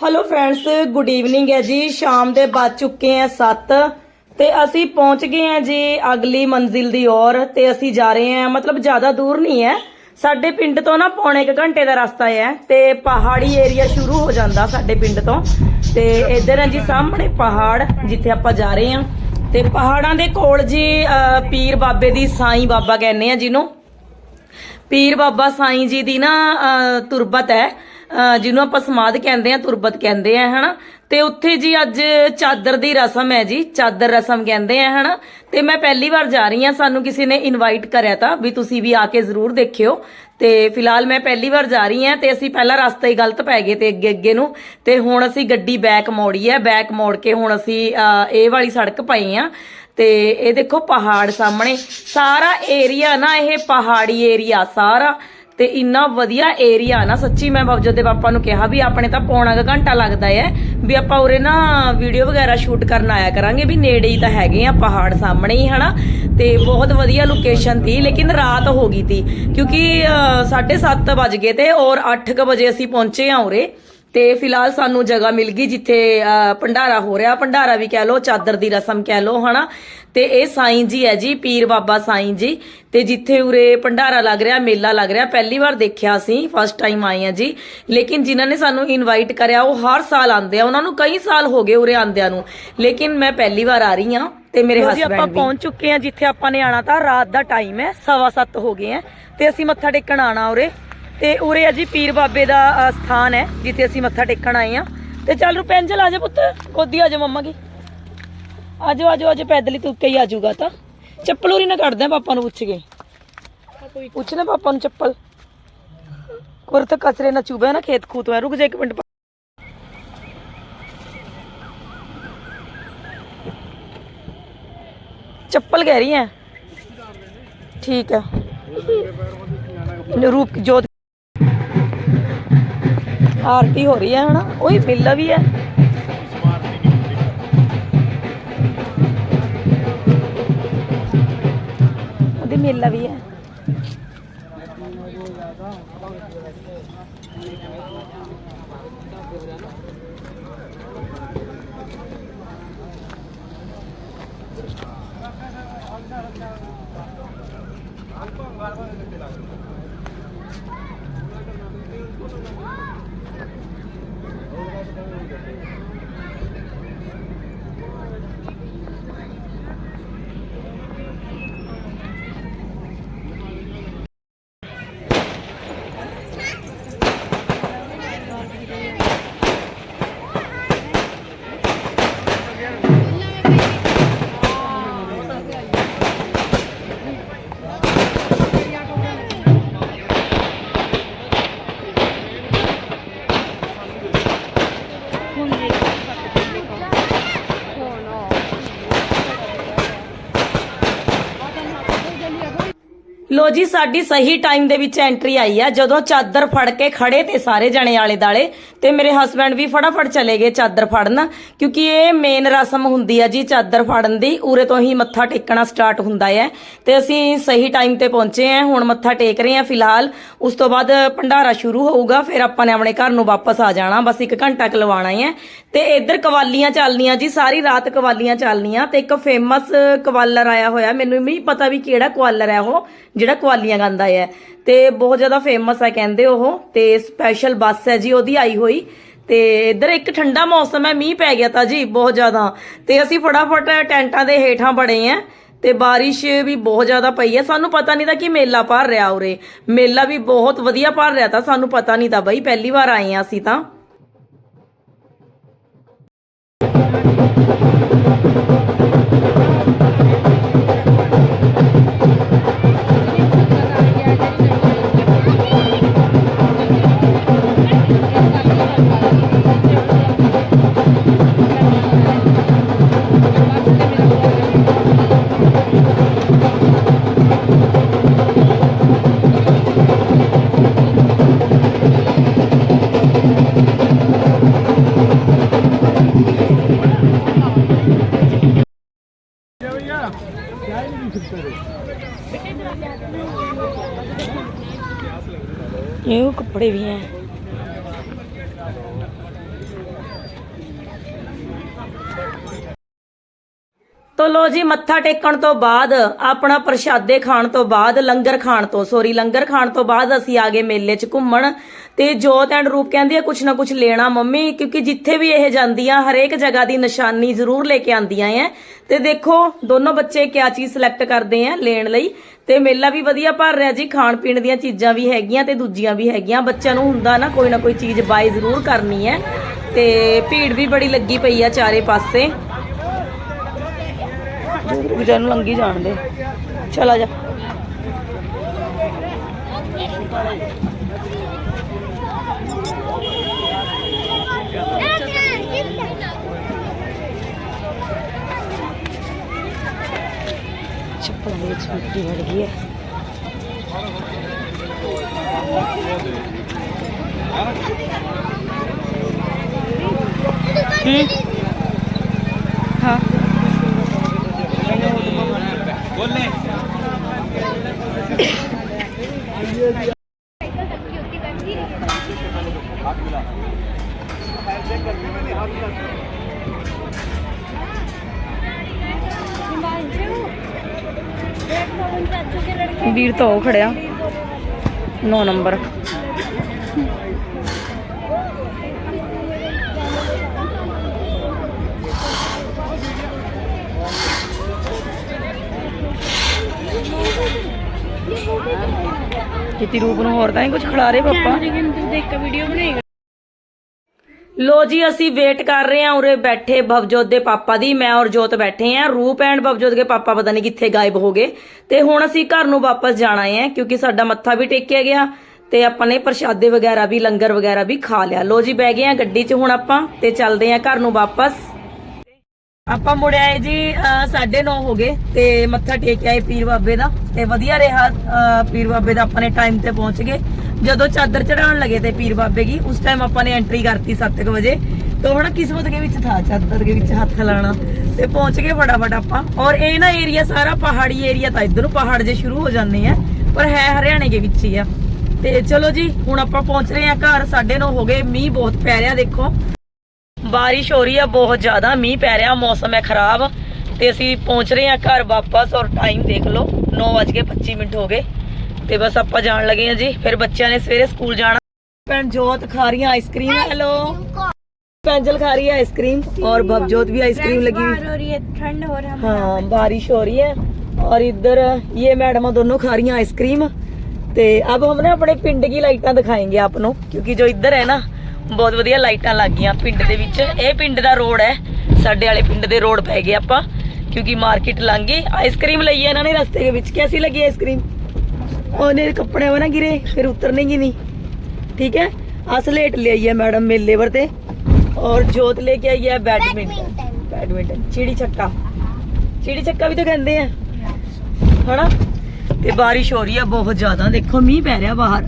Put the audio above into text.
Hello friends good evening ਹੈ ਜੀ। ਸ਼ਾਮ ਦੇ ਵੱਜ ਚੁੱਕੇ ਆ 7 ਤੇ ਅਸੀਂ ਪਹੁੰਚ ਗਏ ਆ ਜੀ ਅਗਲੀ ਮੰਜ਼ਿਲ ਦੀ ਔਰ। ਤੇ ਅਸੀਂ ਜਾ ਰਹੇ ਆ ਮਤਲਬ ਜ਼ਿਆਦਾ ਦੂਰ ਨਹੀਂ ਹੈ। ਸਾਡੇ ਪਿੰਡ ਤੋਂ ਨਾ ਪੌਣੇ ਇੱਕ ਘੰਟੇ ਦਾ ਰਸਤਾ ਹੈ। ਤੇ ਪਹਾੜੀ ਏਰੀਆ ਸ਼ੁਰੂ ਹੋ ਜਾਂਦਾ ਸਾਡੇ ਪਿੰਡ ਤੋਂ। ਤੇ ਇੱਧਰ ਹੈ ਜੀ ਸਾਹਮਣੇ ਪਹਾੜ, ਜਿੱਥੇ ਆਪਾਂ ਜਾ ਰਹੇ ਆ ਤੇ ਪਹਾੜਾਂ ਦੇ ਕੋਲ ਜੀ ਪੀਰ ਬਾਬੇ ਦੀ ਸਾਈਂ ਬਾਬਾ ਕਹਿੰਦੇ ਆ ਜਿਹਨੂੰ। ਪੀਰ ਬਾਬਾ ਸਾਈਂ ਜੀ ਦੀ ਨਾ ਤੁਰਬਤ ਹੈ। ਜਿਹਨੂੰ ਆਪਾਂ ਸਮਾਧ ਕਹਿੰਦੇ ਆ ਤੁਰਬਤ ਕਹਿੰਦੇ ਆ ਹਨਾ? ਤੇ ਉੱਥੇ ਜੀ ਅੱਜ ਚਾਦਰ ਦੀ ਰਸਮ ਹੈ ਜੀ, ਚਾਦਰ ਰਸਮ ਕਹਿੰਦੇ ਆ ਹਨਾ? ਤੇ ਮੈਂ ਪਹਿਲੀ ਵਾਰ ਜਾ ਰਹੀ ਆ ਸਾਨੂੰ ਕਿਸੇ ਨੇ ਇਨਵਾਈਟ ਕਰਿਆ ਤਾਂ, ਵੀ ਤੁਸੀਂ ਵੀ ਆ ਕੇ ਜ਼ਰੂਰ ਦੇਖਿਓ। ਤੇ ਫਿਲਹਾਲ ਮੈਂ ਪਹਿਲੀ ਵਾਰ ਜਾ ਰਹੀ ਆ ਤੇ ਅਸੀਂ ਪਹਿਲਾ ਰਸਤਾ ਹੀ ਗਲਤ ਪੈ ਗਏ ਤੇ ਅੱਗੇ ਅੱਗੇ ਨੂੰ। ਤੇ ਹੁਣ ਅਸੀਂ ਗੱਡੀ ਬੈਕ ਮੋੜੀ ਹੈ ਬੈਕ ਮੋੜ ਕੇ ਹੁਣ ਅਸੀਂ ਇਹ ਵਾਲੀ ਸੜਕ ਪਾਈ ਆ ਤੇ ਇਹ ਦੇਖੋ ਪਹਾੜ ਸਾਹਮਣੇ, ਸਾਰਾ ਏਰੀਆ ਨਾ, ਇਹ ਪਹਾੜੀ ਏਰੀਆ ਸਾਰਾ। ਤੇ ਇੰਨਾ ਵਧੀਆ ਏਰੀਆ ਨਾ, ਸੱਚੀ ਮੈਂ ਬਾਬਜੋ ਦੇ ਪਾਪਾ ਨੂੰ ਕਿਹਾ ਵੀ ਆਪਣੇ ਤਾਂ ਪੌਣਾ ਕੁ ਘੰਟਾ ਲੱਗਦਾ ਹੈ, ਵੀ ਆਪਾਂ ਉਰੇ ਨਾ ਵੀਡੀਓ ਵਗੈਰਾ ਸ਼ੂਟ ਕਰਨ ਆਇਆ ਕਰਾਂਗੇ, ਵੀ ਨੇੜੇ ਹੀ ਤਾਂ ਹੈਗੇ ਆ, ਪਹਾੜ ਸਾਹਮਣੇ ਹੀ, ਹਨਾ? ਤੇ ਬਹੁਤ ਵਧੀਆ ਲੋਕੇਸ਼ਨ ਸੀ, ਲੇਕਿਨ ਰਾਤ ਹੋ ਗਈ ਤੀ ਕਿਉਂਕਿ 7:30 ਵਜ ਗਏ ਤੇ ਔਰ 8:00 ਵਜੇ ਅਸੀਂ ਪਹੁੰਚੇ ਆ ਉਰੇ। ਤੇ ਫਿਲਹਾਲ ਸਾਨੂੰ ਜਗ੍ਹਾ ਮਿਲ ਗਈ ਜਿੱਥੇ ਭੰਡਾਰਾ ਹੋ ਰਿਹਾ। ਭੰਡਾਰਾ ਵੀ ਕਹਿ ਲੋ ਚਾਦਰ ਦੀ ਰਸਮ ਕਹਿ ਲੋ ਹਨਾ? ਤੇ ਇਹ ਸਾਈਂ ਜੀ ਹੈ ਜੀ ਪੀਰ ਬਾਬਾ ਸਾਈਂ ਜੀ। ਤੇ ਜਿੱਥੇ ਉਰੇ ਭੰਡਾਰਾ ਲੱਗ ਰਿਹਾ ਮੇਲਾ ਲੱਗ ਰਿਹਾ। ਪਹਿਲੀ ਵਾਰ ਦੇਖਿਆ ਸੀ ਫਸਟ ਟਾਈਮ ਆਏ ਆ ਜੀ। ਲੇਕਿਨ ਜਿਨ੍ਹਾਂ ਨੇ ਸਾਨੂੰ ਇਨਵਾਈਟ ਕਰਿਆ ਉਹ ਹਰ ਸਾਲ ਆਉਂਦੇ ਆ। ਉਹਨਾਂ ਨੂੰ ਕਈ ਸਾਲ ਹੋ ਗਏ ਉਰੇ ਆਂਦਿਆਂ ਨੂੰ। ਲੇਕਿਨ ਮੈਂ ਪਹਿਲੀ ਵਾਰ ਆ ਰਹੀ ਆ ਤੇ ਮੇਰੇ ਹਸਬੰਡ ਵੀ ਆਪਾਂ ਪਹੁੰਚ ਚੁੱਕੇ ਆ ਜਿੱਥੇ ਆਪਾਂ ਨੇ ਆਣਾ ਤਾਂ ਰਾਤ ਦਾ ਟਾਈਮ ਹੈ 7:30 ਹੋ ਗਏ ਆ ਤੇ ਅਸੀਂ ਮੱਥਾ ਟੇਕਣ ਆਣਾ ਉਰੇ। ਤੇ ਉਰੇ ਆ ਜੀ ਪੀਰ ਬਾਬੇ ਦਾ ਅ, ਸਥਾਨ ਹੈ ਜਿੱਥੇ ਅਸੀਂ ਮੱਥਾ ਟੇਕਣ ਆਏ ਆ ਤੇ ਚੱਲ ਰੁਪੈਂਜਲ ਆ ਜਾ ਪੁੱਤ ਗੋਦੀ ਆ ਜਾ ਮੰਮਾ ਕੀ ਆਜੋ ਆਜੋ ਆਜੋ ਪੈਦਲ ਹੀ ਤੁਰ ਕੇ ਹੀ ਆ ਜਾਊਗਾ ਤਾਂ। ਚੱਪਲ ਉਰੀ ਨਾ ਕੱਢਦੇ ਆ ਪਾਪਾ ਨੂੰ ਪੁੱਛ ਕੇ। ਪੁੱਛ ਲੈ ਪਾਪਾ ਨੂੰ ਚੱਪਲ। ਕੋਰ ਕਚਰੇ ਨਾ ਚੁਬੇ ਨਾ ਖੇਤ ਖੂਤ ਹੋਇਆ। ਰੁਕ ਜਾ ਇੱਕ ਮਿੰਟ। ਚੱਪਲ ਕਹਿ ਰਹੀ ਹੈ। ਠੀਕ ਹੈ। ਰੂਪ ਜੋਤ ਆਰਤੀ ਹੋ ਰਹੀ ਹੈ ਹਨਾ? ਉਹੀ ਮਿਲਦਾ ਵੀ ਹੈ। ਉਹਦੀ ਮੇਲਾ ਵੀ ਹੈ। ਜੀ, ਸਾਡੀ ਸਹੀ ਟਾਈਮ ਦੇ ਵਿੱਚ ਐਂਟਰੀ ਆਈ ਆ। ਜਦੋਂ ਚਾਦਰ ਫੜ ਕੇ ਖੜੇ ਤੇ ਸਾਰੇ ਜਣੇ ਆਲੇ ਦਾਲੇ, ਤੇ ਮੇਰੇ ਹਸਬੰਡ ਵੀ ਫਟਾਫਟ ਚਲੇ ਗਏ ਚਾਦਰ ਫੜਨ, ਕਿਉਂਕਿ ਇਹ ਮੇਨ ਰਸਮ ਹੁੰਦੀ ਆ ਜੀ, ਚਾਦਰ ਫੜਨ ਦੀ। ਉਰੇ ਤੋਂ ਹੀ ਮੱਥਾ ਟੇਕਣਾ ਸਟਾਰਟ ਹੁੰਦਾ ਹੈ ਤੇ ਅਸੀਂ ਸਹੀ ਟਾਈਮ ਤੇ ਪਹੁੰਚੇ ਆ, ਹੁਣ ਮੱਥਾ ਟੇਕ ਰਹੇ ਆ ਫਿਲਹਾਲ। ਉਸ ਤੋਂ ਬਾਅਦ ਭੰਡਾਰਾ ਸ਼ੁਰੂ ਹੋਊਗਾ, ਫਿਰ ਆਪਾਂ ਨੇ ਆਪਣੇ ਘਰ ਨੂੰ ਵਾਪਸ ਆ ਜਾਣਾ, ਬਸ ਇੱਕ ਘੰਟਾ ਕੁ ਲਵਾਉਣਾ ਹੈ ਤੇ ਇੱਧਰ ਕਵਾਲੀਆਂ ਚੱਲਣੀਆਂ ਜੀ, ਸਾਰੀ ਰਾਤ ਕਵਾਲੀਆਂ ਚੱਲਣੀਆਂ, ਤੇ ਇੱਕ ਫੇਮਸ ਕਵਾਲਰ ਆਇਆ ਹੋਇਆ। ਮੈਨੂੰ ਨਹੀਂ ਪਤਾ ਵੀ ਕਿਹੜਾ ਕਵਾਲਰ ਹੈ ਉਹ, ਜਿਹੜਾ ਕਵਾਲੀਆਂ ਗਾਉਂਦਾ ਹੈ। ਤੇ ਬਹੁਤ ਜ਼ਿਆਦਾ ਫੇਮਸ ਹੈ ਕਹਿੰਦੇ ਉਹ। ਤੇ ਸਪੈਸ਼ਲ ਬੱਸ ਹੈ ਜੀ, ਉਹਦੀ ਆਈ ਹੋਈ। ਤੇ ਇੱਧਰ ਇੱਕ ਠੰਡਾ ਮੌਸਮ ਹੈ, ਮੀਂਹ ਪੈ ਗਿਆ ਤਾਂ ਜੀ, ਬਹੁਤ ਜ਼ਿਆਦਾ। ਤੇ ਅਸੀਂ ਫਟਾਫਟ ਟੈਂਟਾਂ ਦੇ ਹੇਠਾਂ ਬੜੇ ਆ ਤੇ ਬਾਰਿਸ਼ ਵੀ ਬਹੁਤ ਜ਼ਿਆਦਾ ਪਈ ਹੈ। ਸਾਨੂੰ ਪਤਾ ਨਹੀਂ ਤਾਂ ਕਿ ਮੇਲਾ ਭਰ ਰਿਹਾ ਉਰੇ। ਮੇਲਾ ਵੀ ਬਹੁਤ ਵਧੀਆ ਭਰ ਰਿਹਾ ਤਾਂ ਸਾਨੂੰ ਪਤਾ ਨਹੀਂ ਤਾਂ ਬਈ, ਪਹਿਲੀ ਵਾਰ ਆਏ ਆ ਅਸੀਂ ਤਾਂ। ये वो कपड़े भी हैं ਤੋ ਲੋ ਜੀ, ਮੱਥਾ ਟੇਕਣ ਤੋਂ ਬਾਅਦ, ਆਪਣਾ ਪ੍ਰਸ਼ਾਦੇ ਖਾਣ ਤੋਂ ਬਾਅਦ, ਲੰਗਰ ਖਾਣ ਤੋਂ ਸੋਰੀ ਲੰਗਰ ਖਾਣ ਤੋਂ ਬਾਅਦ ਅਸੀਂ ਆ ਗਏ ਮੇਲੇ 'ਚ ਘੁੰਮਣ। ਤੇ ਜੋਤ ਐਂਡ ਰੂਪ ਕਹਿੰਦੀ ਆ, ਕੁਛ ਨਾ ਕੁਛ ਲੈਣਾ ਮੰਮੀ, ਕਿਉਂਕਿ ਜਿੱਥੇ ਵੀ ਇਹ ਜਾਂਦੀਆਂ, ਹਰੇਕ ਜਗ੍ਹਾ ਦੀ ਨਿਸ਼ਾਨੀ ਜ਼ਰੂਰ ਲੈ ਕੇ ਆਂਦੀਆਂ ਐ। ਤੇ ਦੇਖੋ, ਦੋਨੋਂ ਬੱਚੇ ਕਿਆ ਚੀਜ਼ ਸਿਲੈਕਟ ਕਰਦੇ ਆ ਲੈਣ ਲਈ। ਤੇ ਮੇਲਾ ਵੀ ਵਧੀਆ ਭਰ ਰਿਹਾ ਜੀ, ਖਾਣ ਪੀਣ ਦੀਆਂ ਚੀਜ਼ਾਂ ਵੀ ਹੈਗੀਆਂ ਤੇ ਦੂਜੀਆਂ ਵੀ ਹੈਗੀਆਂ। ਬੱਚਿਆਂ ਨੂੰ ਹੁੰਦਾ ਨਾ, ਕੋਈ ਨਾ ਕੋਈ ਚੀਜ਼ ਬਾਈ ਜ਼ਰੂਰ ਕਰਨੀ ਹੈ ਤੇ ਭੀੜ ਵੀ ਬੜੀ ਲੱਗੀ ਪਈ ਆ ਚਾਰੇ ਪਾਸੇ। ਗੁਜਰ ਨੂੰ ਲੰਗੀ ਜਾਣ ਦੇ। ਚਲਾ ਜਾ। ਚੱਪਲਾਂ ਦੇ ਵਿੱਚ ਮਿੱਟੀ ਵੜ ਗਈ ਹੈ। ਹੂੰ ਹਾਂ। ਵੀਰ ਤਾਂ ਉਹ ਖੜਿਆ 9 ਨੰਬਰ ਕਿਤੀ ਰੂਪ ਨੂੰ ਹੋਰ ਤਾਂ ਨਹੀਂ ਕੁਝ ਖਿਲਾ ਰਹੇ ਪਾਪਾ ਦੇਖ ਕੇ ਵੀਡੀਓ ਬਣਾਏਗਾ ਲੋ ਜੀ, ਅਸੀਂ ਵੇਟ ਕਰ ਰਹੇ ਹਾਂ ਉਰੇ ਬੈਠੇ ਭਵਜੋਤ ਦੇ ਪਾਪਾ ਦੀ, ਮੈਂ ਔਰ ਜੋਤ ਬੈਠੇ ਹਾਂ। ਰੂਪ ਐਂਡ ਭਵਜੋਤ ਦੇ ਪਾਪਾ ਪਤਾ ਨਹੀਂ ਕਿੱਥੇ ਗਾਇਬ ਹੋ ਗਏ। ਤੇ ਹੁਣ ਅਸੀਂ ਘਰ ਨੂੰ ਵਾਪਸ ਜਾਣਾ ਹੈ, ਕਿਉਂਕਿ ਸਾਡਾ ਮੱਥਾ ਵੀ ਟੇਕਿਆ ਗਿਆ। ਤੇ ਆਪਾਂ ਨੇ ਪ੍ਰਸ਼ਾਦੇ ਵਗੈਰਾ ਵੀ, ਲੰਗਰ ਵਗੈਰਾ ਵੀ ਖਾ ਲਿਆ। ਲੋ ਜੀ, ਬਹਿ ਗਏ ਆ ਗੱਡੀ 'ਚ ਹੁਣ ਆਪਾਂ ਤੇ ਚੱਲਦੇ ਆ ਘਰ ਨੂੰ ਵਾਪਸ। ਆਪਾਂ ਮੁੜ ਆਏ ਜੀ 9:30 ਹੋ ਗਏ ਤੇ ਮੱਥਾ ਟੇਕ ਆਏ ਪੀਰ ਬਾਬੇ ਦਾ ਤੇ ਵਧੀਆ ਰਿਹਾ ਪੀਰ ਬਾਬੇ ਦਾ ਆਪਾਂ ਨੇ ਟਾਈਮ ਤੇ ਪਹੁੰਚ ਗਏ। ਜਦੋਂ ਚਾਦਰ ਚੜਾਉਣ ਲੱਗੇ ਤੇ ਪੀਰ ਬਾਬੇ ਦੀ ਉਸ ਟਾਈਮ ਆਪਾਂ ਨੇ ਐਂਟਰੀ ਕਰਤੀ 7:00 ਵਜੇ। ਤੇ ਹੁਣ ਕਿਸਮਤ ਦੇ ਵਿੱਚ ਥਾ, ਚਾਦਰ ਦੇ ਵਿੱਚ ਹੱਥ ਲਾਣਾ। ਤੇ ਪਹੁੰਚ ਗਏ ਫਟਾਫਟ ਆਪਾਂ। ਔਰ ਇਹ ਨਾ ਏਰੀਆ ਸਾਰਾ ਪਹਾੜੀ ਏਰੀਆ ਤਾਂ ਇੱਧਰ ਪਹਾੜ ਜੇ ਸ਼ੁਰੂ ਹੋ ਜਾਂਦੇ ਆ, ਪਰ ਹੈ ਹਰਿਆਣੇ ਦੇ ਵਿੱਚ ਹੀ ਆ। ਤੇ ਚਲੋ ਜੀ, ਹੁਣ ਆਪਾਂ ਪਹੁੰਚ ਰਹੇ ਆ ਘਰ 9:30 ਹੋ ਗਏ, ਮੀਂਹ ਬਹੁਤ ਪੈ ਰਿਹਾ, ਦੇਖੋ। ਬਾਰਿਸ਼ ਹੋ ਰਹੀ ਆ ਬਹੁਤ ਜ਼ਿਆਦਾ ਮੀਂਹ ਪੈ ਰਿਹਾ ਮੌਸਮ ਹੈ ਖਰਾਬ ਤੇ ਅਸੀਂ ਪਹੁੰਚ ਰਹੇ ਹਾਂ ਘਰ ਵਾਪਸ ਔਰ ਟਾਈਮ ਦੇਖ ਲਓ 9:25 ਮਿੰਟ ਹੋ ਗਏ ਤੇ ਬਸ ਆਪਾਂ ਜਾਣ ਲੱਗੇ ਹਾਂ ਜੀ ਫਿਰ ਬੱਚਿਆਂ ਨੇ ਸਵੇਰੇ ਸਕੂਲ ਜਾਣਾ ਭੈਣ ਜੋਤ ਖਾ ਰਹੀ ਆਈਸਕ੍ਰੀਮ ਹੈਲੋ ਪੈਂਜਲ ਖਾ ਰਹੀ है आइसक्रीम और भवजोत भी आइसक्रीम लगी हुई हो रही है ठंड हो रहा है हाँ बारिश हो रही है और इधर ये मैडम दोनों खा रही हैं आइसक्रीम ਤੇ ਅਬ ਹਮ ਨਾ ਆਪਣੇ ਪਿੰਡ ਦੀ ਲਾਈਟਾਂ ਦਿਖਾਏਂਗੇ ਆਪ ਨੂੰ ਕਿਉਂਕਿ ਜੋ ਇੱਧਰ ਹੈ ਨਾ ਬਹੁਤ ਵਧੀਆ ਲਾਈਟਾਂ ਲੱਗ ਗਈਆਂ ਪਿੰਡ ਦੇ ਵਿੱਚ ਇਹ ਪਿੰਡ ਦਾ ਰੋਡ ਹੈ ਸਾਡੇ ਵਾਲੇ ਪਿੰਡ ਦੇ ਰੋਡ ਪੈ ਗਏ ਆਪਾਂ ਕਿਉਂਕਿ ਮਾਰਕੀਟ ਲੰਘ ਗਏ ਆਈਸਕ੍ਰੀਮ ਲਈ ਹੈ ਇਹਨਾਂ ਨੇ ਰਸਤੇ ਦੇ ਵਿੱਚ कैसी लगी आइसक्रीम ਉਹਨੇ ਕੱਪੜੇ ਵਾ ਨਾ ਗਿਰੇ ਫਿਰ ਉਤਰਨੇ ਹੀ ਨਹੀਂ ठीक है असलेट ले आई है मैडम मेले पर ते और जोत लेके आई है बैडमिंटन बैडमिंटन चिड़ी छक्का चिड़ी छक्का भी तो कहते हैं ਹਨਾ ਤੇ ਬਾਰਿਸ਼ ਹੋ ਰਹੀ ਹੈ ਬਹੁਤ ਜ਼ਿਆਦਾ ਦੇਖੋ ਮੀਂਹ ਪੈ ਰਿਹਾ ਬਾਹਰ